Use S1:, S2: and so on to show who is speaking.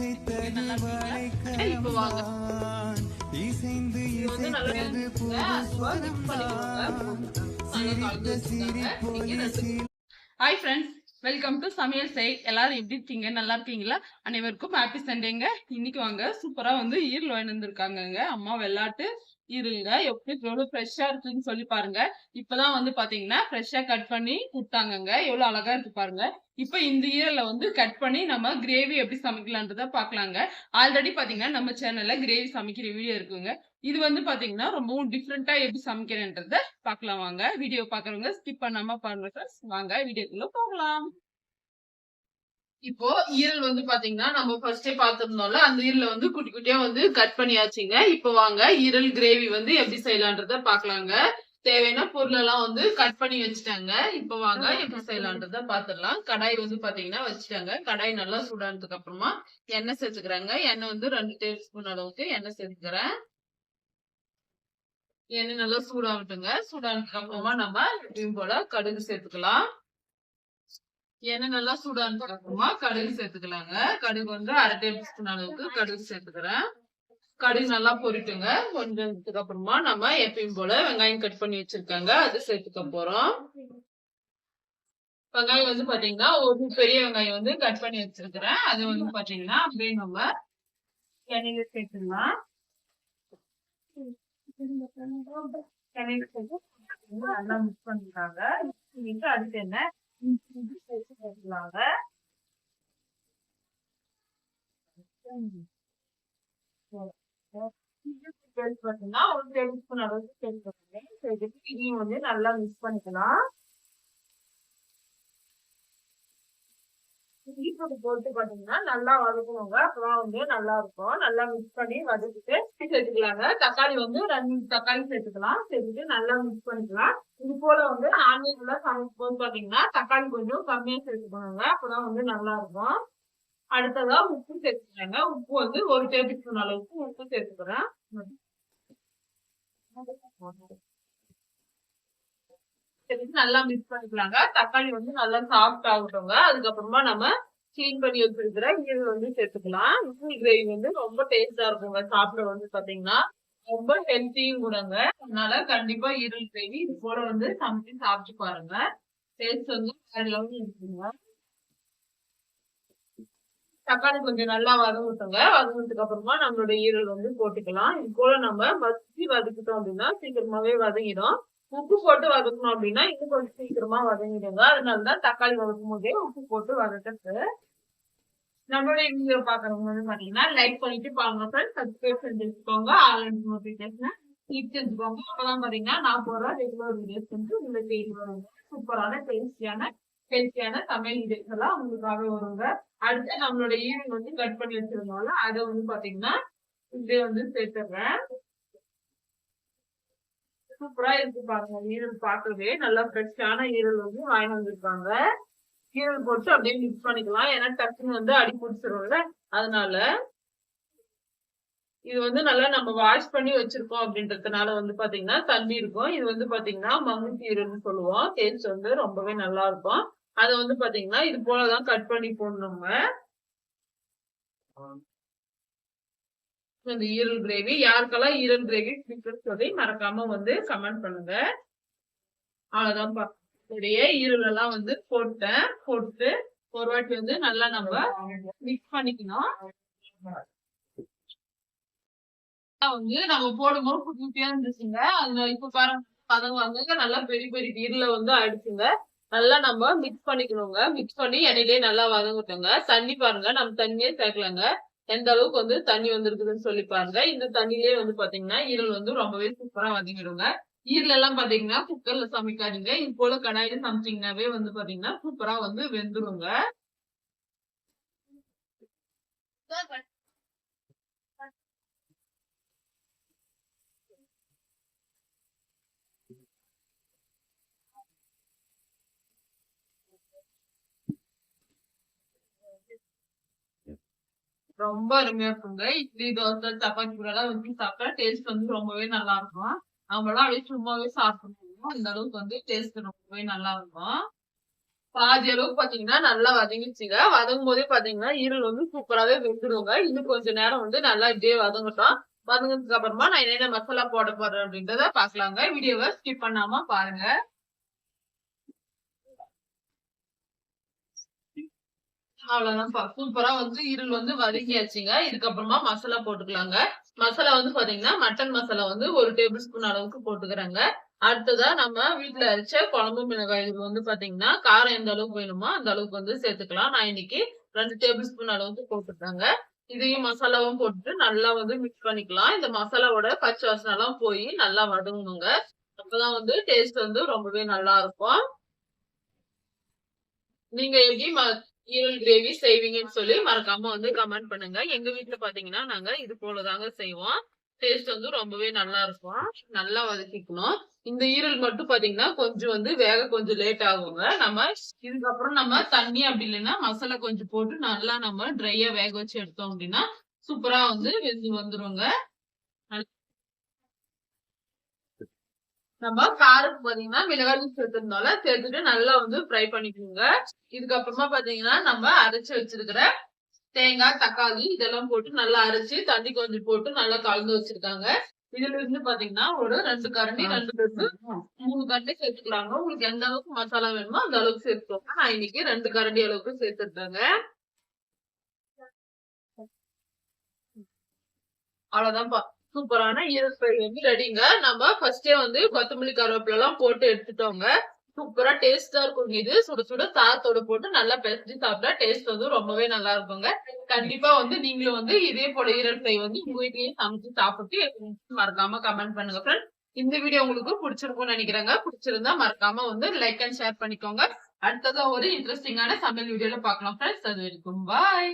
S1: hi friends welcome to சமையல் செய் எல்லாரும் எப்படி இருக்கீங்க நல்லா இருக்கீங்களா அனைவருக்கும் ஹாப்பி சண்டேங்க இன்னைக்கு வாங்க சூப்பரா வந்து ஈரல் வாங்கிட்டு வந்திருக்காங்க அம்மா விளையாட்டு இருங்க எப்படி எவ்வளவு ஃப்ரெஷ்ஷா இருக்குன்னு சொல்லி பாருங்க இப்பதான் வந்து பாத்தீங்கன்னா ஃப்ரெஷ்ஷா கட் பண்ணி கொடுத்தாங்க எவ்வளவு அழகா இருக்கு பாருங்க இப்ப இந்த இயர்ல வந்து கட் பண்ணி நம்ம கிரேவி எப்படி சமைக்கலான்றத பாக்கலாங்க ஆல்ரெடி பாத்தீங்கன்னா நம்ம சேனல்ல கிரேவி சமைக்கிற வீடியோ இருக்குங்க இது வந்து பாத்தீங்கன்னா ரொம்பவும் டிஃப்ரெண்டா எப்படி சமைக்கிறேன்றத பாக்கலாம் வாங்க வீடியோ பாக்குறவங்க ஸ்கிப் பண்ணாம பாருங்க வாங்க வீடியோக்குள்ள போகலாம் இப்போ ஈரல் வந்து பாத்தீங்கன்னா நம்ம ஃபர்ஸ்டே பாத்திருந்தோம்ல அந்த ஈரல வந்து குட்டி குட்டியா வந்து கட் பண்ணியாச்சுங்க இப்போ வாங்க ஈரல் கிரேவி வந்து எப்படி செய்யலான்றத பாக்கலாங்க தேவையான பொருள் எல்லாம் வந்து கட் பண்ணி வச்சுட்டாங்க இப்ப வாங்க எப்படி செய்யலான்றத பாத்துடலாம் கடாய் வந்து பாத்தீங்கன்னா வச்சுட்டாங்க கடாய் நல்லா சூடானதுக்கு அப்புறமா எண்ணெய் சேர்த்துக்கிறாங்க எண்ணெய் வந்து ரெண்டு டேபிள் ஸ்பூன் அளவுக்கு எண்ணெய் சேர்த்துக்கிறேன் எண்ணெய் நல்லா சூடாகட்டுங்க சூடானதுக்கு அப்புறமா நம்ம எப்பயும் போல கடுகு சேர்த்துக்கலாம் எண்ணெய் நல்லா சூடான பக்கமா கடுகு சேர்த்துக்கலாங்க கடுகு வந்து அரை டேபிள் ஸ்பூன் அளவுக்கு கடுகு சேர்த்துக்கிறேன் கடுகு நல்லா பொரிட்டுங்க கொஞ்சத்துக்கு அப்புறமா நம்ம எப்பயும் போல வெங்காயம் கட் பண்ணி வச்சிருக்காங்க அது சேர்த்துக்க போறோம் வெங்காயம் வந்து பாத்தீங்கன்னா ஒரு பெரிய வெங்காயம் வந்து கட் பண்ணி வச்சிருக்கிறேன் அது வந்து பாத்தீங்கன்னா அப்படியே நம்ம எண்ணெயில சேர்த்துக்கலாம் நல்லா மிக்ஸ் பண்ணிருக்காங்க அடுத்து என்ன செஞ்சுருந்தாங்க பார்த்தீங்கன்னா ஒரு டேபிள் ஸ்பூன் அளவுக்கு சேர்த்துக்கணும் சேர்த்துட்டு இதையும் வந்து நல்லா மிக்ஸ் பண்ணிக்கலாம் பீட்ரூட் போட்டு பாத்தீங்கன்னா நல்லா வதக்கணுங்க அப்புறம் வந்து நல்லா இருக்கும் நல்லா மிக்ஸ் பண்ணி வதக்கிட்டு சேர்த்துக்கலாங்க தக்காளி வந்து ரெண்டு தக்காளி சேர்த்துக்கலாம் சேர்த்துட்டு நல்லா மிக்ஸ் பண்ணிக்கலாம் இது போல வந்து நான்வெஜ் எல்லாம் சமைக்கும் போது பாத்தீங்கன்னா தக்காளி கொஞ்சம் கம்மியா சேர்த்துக்கணுங்க அப்பதான் வந்து நல்லா இருக்கும் அடுத்ததா உப்பு சேர்த்துக்கிறாங்க உப்பு வந்து ஒரு டேபிள் ஸ்பூன் அளவுக்கு உப்பு சேர்த்துக்கிறேன் நல்லா மிக்ஸ் பண்ணிக்கலாங்க தக்காளி வந்து நல்லா சாஃப்ட் ஆகட்டும்ங்க அதுக்கப்புறமா நம்ம கிளீன் பண்ணி வச்சிருக்கிற ஈரல் வந்து சேர்த்துக்கலாம் இட்லி கிரேவி வந்து ரொம்ப டேஸ்டா இருக்குங்க சாப்பிட வந்து பாத்தீங்கன்னா ரொம்ப ஹெல்த்தியும் கூடங்க அதனால கண்டிப்பா ஈரல் கிரேவி இது போல வந்து சமைச்சு சாப்பிட்டு பாருங்க டேஸ்ட் வந்து இருக்குங்க தக்காளி கொஞ்சம் நல்லா வதங்கட்டுங்க வதங்கினதுக்கு அப்புறமா நம்மளோட ஈரல் வந்து போட்டுக்கலாம் இது போல நம்ம மத்தி வதக்கிட்டோம் அப்படின்னா சீக்கிரமாவே வதங்கிடும் உப்பு போட்டு வதக்கணும் அப்படின்னா இன்னும் கொஞ்சம் சீக்கிரமா வதங்கிடுங்க அதனாலதான் தக்காளி வதக்கும் போதே உப்பு போட்டு வதக்கிறது நம்மளோட வீடியோ பாக்குறவங்க வந்து பாத்தீங்கன்னா லைக் பண்ணிட்டு பாருங்க ஃப்ரெண்ட்ஸ் சப்ஸ்கிரைப் செஞ்சு வச்சுக்கோங்க ஆன்லைன் நோட்டிபிகேஷனை கிளிக் செஞ்சுக்கோங்க அப்பதான் பாத்தீங்கன்னா நான் போற ரெகுலர் வீடியோஸ் வந்து உங்களுக்கு தேடி வருவாங்க சூப்பரான டேஸ்டியான ஹெல்த்தியான சமையல் எல்லாம் உங்களுக்காக வருவாங்க அடுத்து நம்மளோட ஈவினிங் வந்து கட் பண்ணி வச்சிருந்தோம்ல அதை வந்து பாத்தீங்கன்னா இதே வந்து சேர்த்துறேன் சூப்பரா இருக்கு பாருங்க ஈரல் பார்க்கவே நல்லா ஃப்ரெஷ்ஷான ஈரல் வந்து வாங்கி வந்திருக்காங்க ஈரல் போட்டு அப்படியே மிக்ஸ் பண்ணிக்கலாம் ஏன்னா டக்குன்னு வந்து அடி பிடிச்சிரும்ல அதனால இது வந்து நல்லா நம்ம வாஷ் பண்ணி வச்சிருக்கோம் அப்படின்றதுனால வந்து பாத்தீங்கன்னா தண்ணி இருக்கும் இது வந்து பாத்தீங்கன்னா மங்கு கீரைன்னு சொல்லுவோம் டேஸ்ட் வந்து ரொம்பவே நல்லா இருக்கும் அதை வந்து பாத்தீங்கன்னா இது போலதான் கட் பண்ணி போடணுங்க இந்த ஈரல் கிரேவி யாருக்கெல்லாம் ஈரல் கிரேவி பிடிக்கும்னு சொல்லி மறக்காம வந்து கமெண்ட் பண்ணுங்க அவ்வளவுதான் அப்படியே ஈரல் எல்லாம் வந்து போட்டேன் போட்டு ஒரு வாட்டி வந்து நல்லா நம்ம மிக்ஸ் பண்ணிக்கணும் வந்து நம்ம போடும்போது குட்டி குட்டியா இருந்துச்சுங்க அதுல இப்ப பாருங்க பதம் வாங்க நல்லா பெரிய பெரிய ஈரல வந்து அடிச்சுங்க நல்லா நம்ம மிக்ஸ் பண்ணிக்கணுங்க மிக்ஸ் பண்ணி எண்ணெயிலேயே நல்லா வதங்கட்டுங்க தண்ணி பாருங்க நம்ம தண்ணியே சேர்க்கலங்க எந்த அளவுக்கு வந்து தண்ணி வந்திருக்குதுன்னு சொல்லி பாருங்க இந்த தண்ணியிலே வந்து பாத்தீங்கன்னா ஈரல் வந்து ரொம்பவே சூப்பரா வதங்கிடுங்க ஈரல் எல்லாம் பாத்தீங்கன்னா குக்கர்ல சமைக்காதீங்க இது போல கடாயில சமைச்சீங்கன்னாவே வந்து பாத்தீங்கன்னா சூப்பரா வந்து வெந்துருங்க ரொம்ப அருமையா இருக்குங்க இட்லி தோசை சப்பாத்தி கூட எல்லாம் வச்சு சாப்பிட்டா டேஸ்ட் வந்து ரொம்பவே நல்லா இருக்கும் அவங்களாம் அப்படியே சும்மாவே சாப்பிடணும் அந்த அளவுக்கு வந்து டேஸ்ட் ரொம்பவே நல்லா இருக்கும் பாதி அளவுக்கு பாத்தீங்கன்னா நல்லா வதங்கிச்சுங்க வதங்கும் போதே பாத்தீங்கன்னா ஈரல் வந்து சூப்பராவே வெந்துடுவோங்க இன்னும் கொஞ்ச நேரம் வந்து நல்லா இதே வதங்கட்டும் வதங்கினதுக்கு அப்புறமா நான் என்னென்ன மசாலா போட போறேன் அப்படின்றத பாக்கலாங்க வீடியோவை ஸ்கிப் பண்ணாம பாருங்க அவ்வளவுதான்ப்பா சூப்பரா வந்து இருள் வந்து வதக்கியாச்சுங்க இதுக்கப்புறமா மசாலா போட்டுக்கலாங்க மசாலா வந்து பாத்தீங்கன்னா மட்டன் மசாலா வந்து ஒரு டேபிள் ஸ்பூன் அளவுக்கு போட்டுக்கிறாங்க அடுத்ததா நம்ம வீட்டுல அரைச்ச குழம்பு மிளகாய் வந்து பாத்தீங்கன்னா காரம் எந்த அளவுக்கு வேணுமோ அந்த அளவுக்கு வந்து சேர்த்துக்கலாம் நான் இன்னைக்கு ரெண்டு டேபிள் ஸ்பூன் அளவுக்கு போட்டுட்டாங்க இதையும் மசாலாவும் போட்டுட்டு நல்லா வந்து மிக்ஸ் பண்ணிக்கலாம் இந்த மசாலாவோட பச்சை வாசனை எல்லாம் போய் நல்லா வடங்குங்க அப்பதான் வந்து டேஸ்ட் வந்து ரொம்பவே நல்லா இருக்கும் நீங்க எப்படி ஈரல் கிரேவி செய்வீங்கன்னு சொல்லி மறக்காம வந்து கமெண்ட் பண்ணுங்க எங்க வீட்டுல பாத்தீங்கன்னா நாங்க இது போலதாங்க செய்வோம் டேஸ்ட் வந்து ரொம்பவே நல்லா இருக்கும் நல்லா வதக்கிக்கணும் இந்த ஈரல் மட்டும் பாத்தீங்கன்னா கொஞ்சம் வந்து வேக கொஞ்சம் லேட் ஆகுங்க நம்ம இதுக்கப்புறம் நம்ம தண்ணி அப்படி இல்லைன்னா மசாலா கொஞ்சம் போட்டு நல்லா நம்ம ட்ரையா வேக வச்சு எடுத்தோம் அப்படின்னா சூப்பரா வந்து வெந்து வந்துருங்க நம்ம காரத்துக்கு பாத்தீங்கன்னா மிளகாய் சேர்த்ததுனால சேர்த்துட்டு நல்லா வந்து ஃப்ரை பண்ணிக்கோங்க இதுக்கப்புறமா பாத்தீங்கன்னா நம்ம அரைச்சு வச்சிருக்கிற தேங்காய் தக்காளி இதெல்லாம் போட்டு நல்லா அரைச்சு தண்ணி கொஞ்சம் போட்டு நல்லா கலந்து வச்சிருக்காங்க இதுல இருந்து பாத்தீங்கன்னா ஒரு ரெண்டு கரண்டி ரெண்டு ரெண்டு மூணு கரண்டி சேர்த்துக்கலாங்க உங்களுக்கு எந்த அளவுக்கு மசாலா வேணுமோ அந்த அளவுக்கு சேர்த்துக்கோங்க நான் இன்னைக்கு ரெண்டு கரண்டி அளவுக்கு சேர்த்துருக்காங்க அவ்வளவுதான்ப்பா சூப்பரான ஃப்ரை வந்து ரெடிங்க நம்ம ஃபர்ஸ்டே வந்து கொத்தமல்லி கருவேப்பில எல்லாம் போட்டு எடுத்துட்டோங்க சூப்பரா டேஸ்டா இருக்கும் இது சுட சுட சாதத்தோட போட்டு நல்லா பெசஞ்சு சாப்பிட்டா டேஸ்ட் வந்து ரொம்பவே நல்லா இருக்குங்க கண்டிப்பா வந்து நீங்களும் வந்து இதே போல ஈரல் e ஃப்ரை வந்து உங்க வீட்லயும் சமைச்சு சாப்பிட்டு மறக்காம கமெண்ட் பண்ணுங்க ஃப்ரெண்ட் இந்த வீடியோ உங்களுக்கு பிடிச்சிருக்கும்னு நினைக்கிறேங்க பிடிச்சிருந்தா மறக்காம வந்து லைக் அண்ட் ஷேர் பண்ணிக்கோங்க அடுத்ததான் ஒரு இன்ட்ரெஸ்டிங்கான சமையல் வீடியோல பாக்கலாம் ஃப்ரெண்ட்ஸ் அது வரைக்கும் பாய்